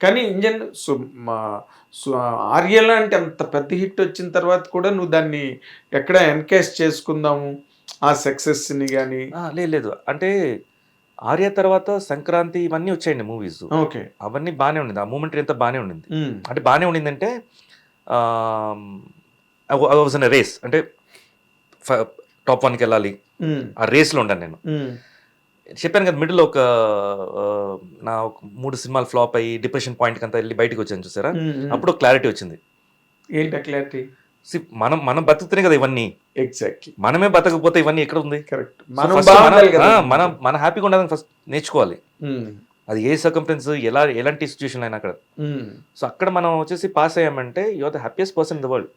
కానీ ఇంజన్ సు మా సు ఆర్య లాంటి అంత పెద్ద హిట్ వచ్చిన తర్వాత కూడా నువ్వు దాన్ని ఎక్కడ ఎన్కేస్ చేసుకుందాము ఆ సక్సెస్ని కానీ లేదు లేదు. అంటే ఆర్య తర్వాత సంక్రాంతి ఇవన్నీ వచ్చాయండి మూవీస్ ఓకే. అవన్నీ బాగానే ఉండింది. ఆ మూమెంట్ అంతా బాగానే ఉండింది. అంటే బాగానే ఉండిందంటే వాజ్ అన్ రేస్ అంటే టాప్ వన్కి వెళ్ళాలి. ఆ రేస్లో ఉండాను నేను. చెప్పాను కదా మిడిల్ ఒక నా ఒక మూడు సినిమాలు ఫ్లాప్ అయ్యి డిప్రెషన్ పాయింట్కి అంతా వెళ్ళి బయటకు వచ్చాను చూసారా? అప్పుడు క్లారిటీ వచ్చింది. ఏంటి క్లారిటీ మనం మనం బతుకుతున్నాయి కదా ఇవన్నీ. ఎగ్జాక్ట్లీ మనమే బతకపోతే ఇవన్నీ ఎక్కడ ఉంది? కరెక్ట్ మనం మనం- కదా. ఆ, మనం మన హ్యాపీగా ఉండాలని ఫస్ట్ నేర్చుకోవాలి. అది ఏ సర్కంఫరెన్స్ ఎలా ఎలాంటి సిచ్యువేషన్ అయినా అక్కడ. సో అక్కడ మనం వచ్చేసి pass అయ్యామంటే you are the happiest person in the world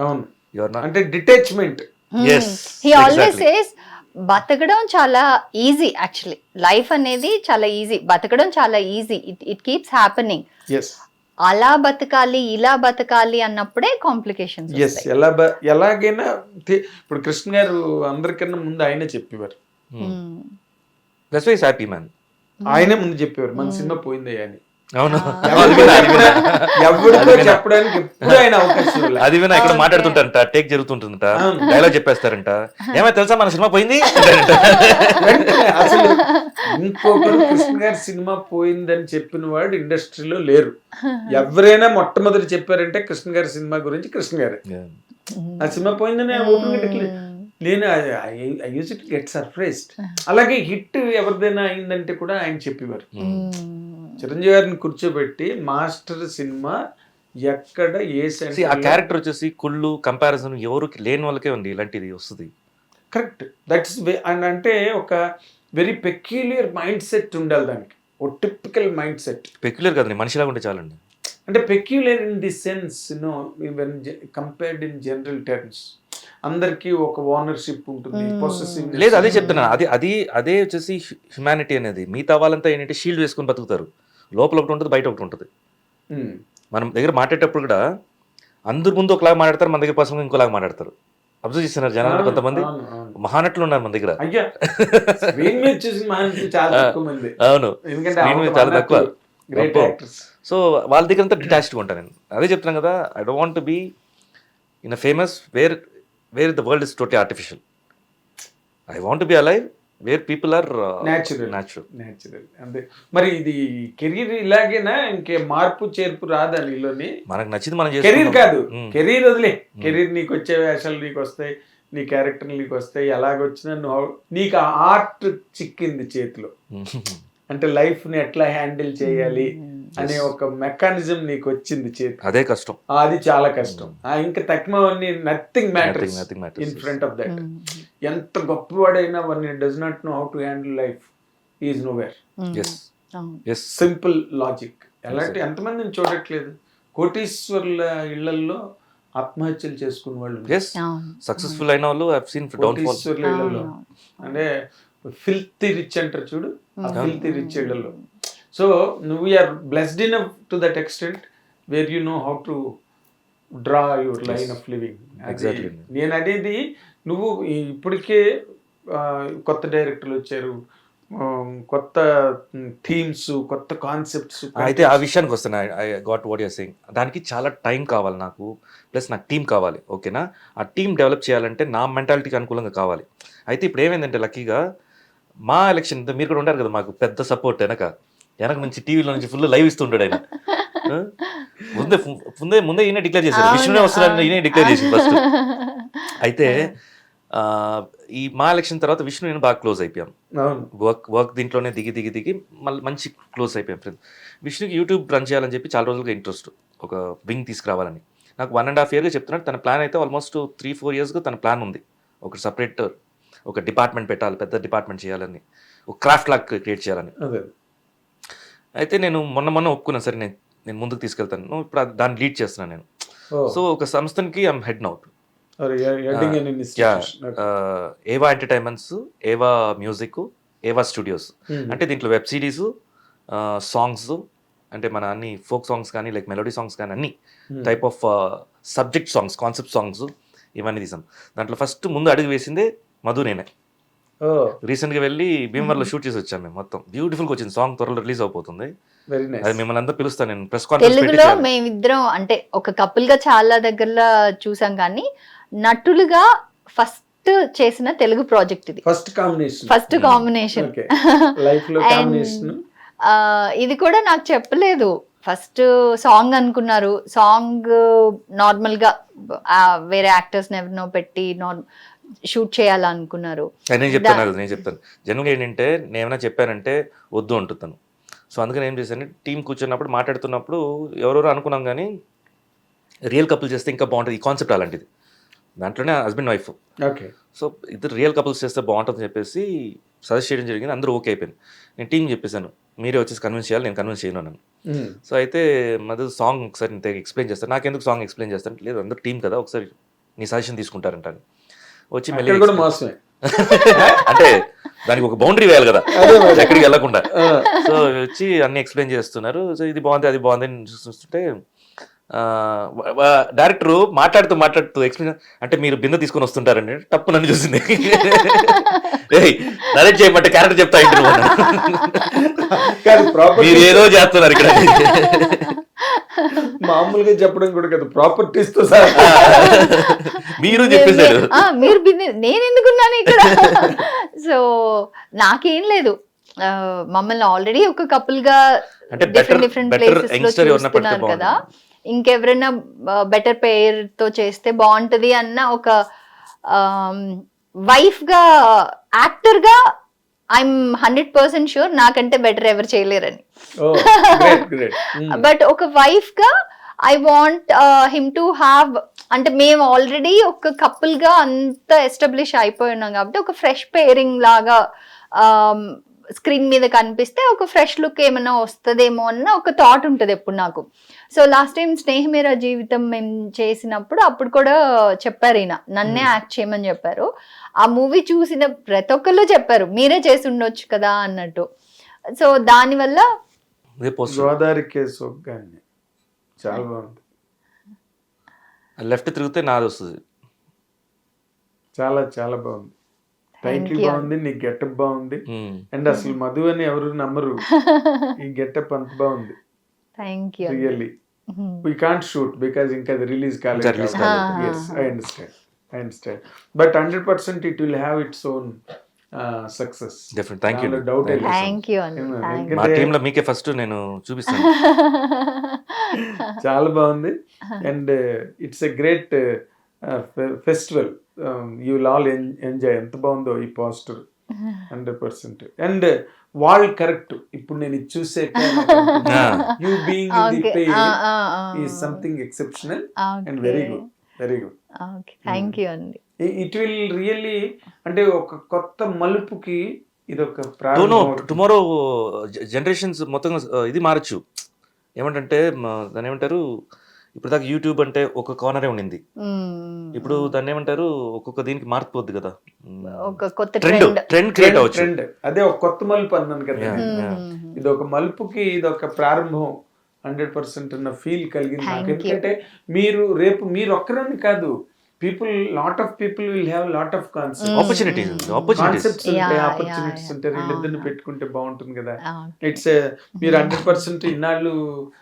అవును. యు ఆర్ నాట్ అంటే detachment Yes, he always. Says బతకడం చాలా ఈజీ యాక్చువల్లీ లైఫ్ అనేది చాలా ఈజీ బతకడం చాలా easy it it keeps happening అలా బతకాలి ఇలా బతకాలి అన్నప్పుడే కాంప్లికేషన్స్ ఎస్ ఎలా బ- ఎలాగైనా ఇప్పుడు కృష్ణ గారు అందరికన్నా ముందు ఆయనే చెప్పేవారు. దట్స్ హ్యాపీ మ్యాన్ ఆయనే ముందు చెప్పేవారు. మన Hmm. సినిమా పోయింది అని. అవును. విన్నా. చెప్పడానికి ఎప్పుడు ఆయన అవకాశం. అది వినా ఇక్కడ. మాట్లాడుతుంటారంట టేక్ జరుగుతుంటుందంట. డైలాగ్ చెప్పేస్తారంట. ఏమైనా తెలుసా మన సినిమా పోయింది? అసలు ఇంకొకరు కృష్ణ గారి సినిమా పోయిందని చెప్పిన వాడు ఇండస్ట్రీలో లేరు. ఎవరైనా మొట్టమొదటి చెప్పారంటే కృష్ణ గారి సినిమా గురించి కృష్ణ గారే. ఆ సినిమా పోయిందని ఓపెన్ డిక్లేర్ నేను I use it get surprised. అలాగే హిట్ ఎవరిదైనా అయిందంటే కూడా ఆయన చెప్పేవారు. చిరంజీవి గారిని కూర్చోబెట్టి మాస్టర్ సినిమా ఎక్కడ ఏ See, ఆ క్యారెక్టర్ వచ్చేసి కుళ్ళు కంపారిజన్ ఎవరికి లేని వాళ్ళకే ఉంది ఇలాంటిది వస్తుంది. కరెక్ట్ దట్స్ అండ్ అంటే ఒక వెరీ పెక్యులియర్ మైండ్ సెట్ ఉండాలి దానికి. ఓ టిపికల్ మైండ్ సెట్ పెక్యులర్ కదండి మనిషిలాగా ఉంటే చాలండి. అంటే peculiar in the sense no when compared in general terms అందరికీ ఒక ఓనర్షిప్ ఉంటుంది Hmm. పొసెసివ్ లేదు అదే చెప్తున్నాను అది అది అదే వచ్చేసి హ్యుమానిటీ అనేది. మిగతా వాళ్ళంతా ఏంటంటే షీల్డ్ వేసుకొని బతుకుతారు. లోపల ఒకటి ఉంటుంది బయట ఒకటి ఉంటుంది మనం దగ్గర మాట్లాడేటప్పుడు కూడా అందరి ముందు ఒకలాగా మాట్లాడతారు మన దగ్గర పర్సనల్ ఇంకోలాగా మాట్లాడతారు. అబ్జర్వ్ చేస్తున్నారు జనాలు కొంతమంది. మహానటులు ఉన్నారు మన దగ్గర. అవును. చాలా తక్కువ. సో వాళ్ళ దగ్గర అంతా డిటాచ్డ్గా ఉంటాను నేను. అదే చెప్తున్నాను కదా I don't want be in a famous where where the world is totally artificial I want be alive where people are Natural. Natural natural అంతే. మరి ఇది కెరీర్ ఇలాగేనా? ఇంకే మార్పు చేర్పు రాదా నీలోని? మనకు నచ్చింది మనం కెరీర్. కాదు. కెరీర్ వదిలే. కెరీర్ నీకు వచ్చే వేషాలు నీకు వస్తాయి నీ క్యారెక్టర్ నీకు వస్తాయి ఎలాగొచ్చినా నువ్వు నీకు ఆర్ట్ చిక్కింది చేతిలో. అంటే లైఫ్ని ఎట్లా హ్యాండిల్ చేయాలి అనే ఒక మెకానిజం నీకు వచ్చింది చేతి అదే కష్టం. అది చాలా కష్టం. ఆ, ఇంకా తక్కువన్నీ nothing matters nothing in front of that ఎంత గొప్పవాడైనా one does not know how to handle life is no where simple logic ఎలాంటి ఎంతమందిని చూడట్లేదు. కోటీశ్వర్ల ఇళ్ళలో ఆత్మహత్యలు చేసుకున్న వాళ్ళు సక్సెస్ఫుల్ అయిన వాళ్ళు కోటీశ్వర్ల ఇళ్ళలో అంటే ఫిల్తీ రిచ్ అంటారు చూడు. ఫిల్తీ రిచ్ ఇళ్ళలో. సో నువ్వు are blessed in to that extent where you know how to draw your line. Of living Exactly. నేను అనేది నువ్వు ఇప్పటికే కొత్త డైరెక్టర్లు వచ్చారు. కొత్త థీమ్స్ కొత్త కాన్సెప్ట్స్ అయితే ఆ విషయానికి వస్తున్నా I got what you're saying. దానికి చాలా టైం కావాలి నాకు ప్లస్ నాకు టీం కావాలి ఓకేనా? ఆ టీం డెవలప్ చేయాలంటే నా మెంటాలిటీకి అనుకూలంగా కావాలి. అయితే ఇప్పుడు ఏమైందంటే లక్కీగా మా ఎలక్షన్ మీరు కూడా ఉంటారు కదా మాకు పెద్ద సపోర్ట్ వెనక. వెనక నుంచి టీవీలో నుంచి ఫుల్ లైవ్ ఇస్తుంటాడు ఆయన? ముందే ముందే ముందే ఈయన డిక్లేర్ చేశారు విష్ణునే వస్తున్నాడని ఈయన డిక్లేర్ చేసింది ఫస్ట్ అయితే ఈ మా ఎలక్షన్ తర్వాత విష్ణు నేను బాగా క్లోజ్ అయిపోయాం. వర్క్ వర్క్ దీంట్లోనే దిగి దిగి దిగి మళ్ళీ మంచి క్లోజ్ అయిపోయాం ఫ్రెండ్ విష్ణుకి యూట్యూబ్ రన్ చేయాలని చెప్పి చాలా రోజులుగా ఇంట్రెస్ట్ ఒక వింగ్ తీసుకురావాలని. నాకు వన్ అండ్ హాఫ్ ఇయర్గా చెప్తున్నాడు. తన ప్లాన్ అయితే ఆల్మోస్ట్ త్రీ ఫోర్ ఇయర్స్గా తన ప్లాన్ ఉంది. ఒక సపరేట్ ఒక డిపార్ట్మెంట్ పెట్టాలి పెద్ద డిపార్ట్మెంట్ చేయాలని. ఒక క్రాఫ్ట్ లాగ్ క్రియేట్ చేయాలని. అయితే నేను మొన్న మొన్న ఒప్పుకున్నాను. సరే నేను నేను ముందుకు తీసుకెళ్తాను. ఇప్పుడు దాన్ని లీడ్ చేస్తున్నాను నేను. సో ఒక సంస్థకి ఐమ్ హెడ్ నౌట్ ఏవా ఎంటర్టైన్మెంట్స్ ఏవా మ్యూజిక్ ఏవా స్టూడియోస్ అంటే దీంట్లో వెబ్ సిరీస్ సాంగ్స్ అంటే మన అన్ని ఫోక్ సాంగ్స్ కానీ లైక్ మెలోడీ సాంగ్స్ కానీ అన్ని type of subject songs concept songs ఇవన్నీ తీసాం. దాంట్లో ఫస్ట్ ముందు అడుగు వేసిందే మధు నేనే. ఓ. రీసెంట్గా వెళ్ళి భీమవరంలో షూట్ చేసి వచ్చాము మేము మొత్తం. బ్యూటిఫుల్గా వచ్చింది సాంగ్ త్వరలో రిలీజ్ అవబోతుంది. వెరీ అది మిమ్మల్ని అంతా పిలుస్తాను నేను. ప్రెస్ కాన్ఫరెన్స్ తెలుగులో మేమిద్దరం అంటే ఒక కపుల్గా చాలా దగ్గరలో చూసాం కానీ నటులుగా ఫస్ట్ చేసిన తెలుగు ప్రాజెక్ట్ ఇది. First combination. First Hmm. Combination. Okay లైఫ్లో And- కాంబినేషన్. ఇది కూడా నాకు చెప్పలేదు. ఫస్ట్ సాంగ్ అనుకున్నారు. సాంగ్ నార్మల్గా వేరే యాక్టర్స్ ఎవరినో పెట్టి షూట్ చేయాలనుకున్నారు. నేను చెప్తాను నేను చెప్తాను. జనరల్గా ఏంటంటే నేను ఏమైనా చెప్పానంటే వద్దు అంటున్నాను సో అందుకని ఏం చేశాను టీం కూర్చున్నప్పుడు మాట్లాడుతున్నప్పుడు ఎవరెవరో అనుకున్నాం కానీ రియల్ కపుల్ చేస్తే ఇంకా బాగుంటుంది ఈ కాన్సెప్ట్ అలాంటిది. దాంట్లోనే హస్బెండ్ వైఫ్ ఓకే సో ఇద్దరు రియల్ కపుల్స్ చేస్తే బాగుంటుందని చెప్పేసి సజెస్ట్ చేయడం జరిగింది. అందరూ ఓకే అయిపోయింది. నేను టీం చెప్పేశాను. మీరే వచ్చేసి కన్విన్స్ చేయాలి నేను కన్విన్స్ చేయను అన్నాను. సో అయితే మధు సాంగ్ ఒకసారి నేను ఎక్స్ప్లెయిన్ చేస్తాను నాకెందుకు సాంగ్ ఎక్స్ప్లెయిన్ చేస్తాను లేదు అందరూ టీం కదా ఒకసారి నీ సజెషన్ తీసుకుంటారంట అని. వచ్చి మోసమే అంటే దానికి ఒక బౌండరీ వేయాలి కదా. ఎక్కడికి వెళ్ళకుండా. సో వచ్చి అన్ని ఎక్స్ప్లెయిన్ చేస్తున్నారు. సో ఇది బాగుంది అది బాగుంది అని చూస్తుంటే డైరెక్టర్ మాట్లాడుతూ మాట్లాడుతూ ఎక్స్ప్లెయిన్ అంటే మీరు బిందె తీసుకొని వస్తుంటారండి. తప్పు నన్ను చూసింది. నరేట్ చేయమంటే క్యారెక్టర్ చెప్తా ఇంటర్ కాదు ప్రాపర్టీ మీరు ఏదో చేస్తున్నారు ఇక్కడ. మామూలుగా చెప్పడం కూడా కదా ప్రాపర్టీస్తో సహా మీరు చెప్పేశారు. ఆ, మీరు నేను ఎందుకున్నాను ఇక్కడ? సో నాకేం లేదు. మమ్మల్ని ఆల్రెడీ ఒక కపుల్గా అంటే డిఫరెంట్ డిఫరెంట్ ప్లేసెస్లో చూస్తున్నారు కదా. ఇంకెవరైనా బెటర్ పేర్తో చేస్తే బాగుంటది అన్న ఒక వైఫ్గా యాక్టర్గా ఐఎమ్ హండ్రెడ్ పర్సెంట్ షూర్ నాకంటే బెటర్ ఎవరు చేయలేరని. బట్ ఒక వైఫ్గా I want him to have అంటే మేము ఆల్రెడీ ఒక కపుల్గా అంత ఎస్టాబ్లిష్ అయిపోయి ఉన్నాం కాబట్టి ఒక ఫ్రెష్ పేరింగ్ లాగా స్క్రీన్ మీద కనిపిస్తే ఒక ఫ్రెష్ లుక్ ఏమైనా వస్తుందేమో అన్న ఒక థాట్ ఉంటుంది ఎప్పుడు నాకు. సో లాస్ట్ టైం స్నేహమేరా జీవితం మేము చేసినప్పుడు అప్పుడు కూడా చెప్పారు ఈయన. నన్నే యాక్ట్ చేయమని చెప్పారు. ఆ మూవీ చూసిన ప్రతి ఒక్కళ్ళు చెప్పారు మీరే చేసి ఉండొచ్చు కదా అన్నట్టు. సో దానివల్ల గోదావరి కేసు చాలా బాగుంది. లెఫ్ట్ తిరిగితే నాది వస్తుంది. చాలా చాలా బాగుంది. టైటిల్. బాగుంది నీ గెటప్ బాగుంది. Hmm. అండ్ అసలు మధు అని ఎవరు నమ్మరు. ఈ గెటప్ అంత బాగుంది. Thank you really we can't shoot because ఇంకా అది రిలీజ్ కాలేదు. Yes I understand I understand but hundred percent it will have its own success. Doubt thank you ఏమో, థ్యాంక్ ఇంకా- మా టీంలో మీకే ఫస్ట్ నేను చూపిస్తాను. చాలా బాగుంది. And it's a great festival you all enjoy ఎంత బాగుందో ఈ పోస్టర్ హండ్రెడ్ పర్సెంట్ అండ్ వాళ్ళు కరెక్ట్. ఇప్పుడు నేను ఇది చూసే you being in the pay ఈ something exceptional and very good very good okay. Thank you అండి. ఇట్ విల్ రియల్లీ అంటే ఒక కొత్త మలుపుకి ఇది ఒక టుమారో జనరేషన్స్ మొత్తం ఇది మారచ్చు. ఏమంటే దాన్ని ఏమంటారు? ఇప్పుడు దాకా యూట్యూబ్ అంటే ఒక కార్నరే ఉండింది. ఇప్పుడు దాన్ని ఏమంటారు? ఒక్కొక్క దీనికి మారిపోద్ది కదా. ఒక కొత్త ట్రెండ్ ట్రెండ్ క్రియేట్ అవ్వచ్చు. ట్రెండ్ అదే ఒక కొత్త మలుపు అన్నాను కదా. ఇది ఒక మలుపుకి ఇది ఒక ప్రారంభం. హండ్రెడ్ పర్సెంట్ అన్న ఫీల్ కలిగింది నాకు. ఎందుకంటే మీరు రేపు మీరు ఒక్కరని కాదు people lot of people will have lot of concept opportunities opportunities concepts ఉంటాయి Yeah, ఆపర్చునిటీస్ yeah, ఉంటాయి. వీళ్ళిద్దరిని Ah. పెట్టుకుంటే బాగుంటుంది కదా. ఇట్స్ మీరు హండ్రెడ్ పర్సెంట్ ఇన్నాళ్ళు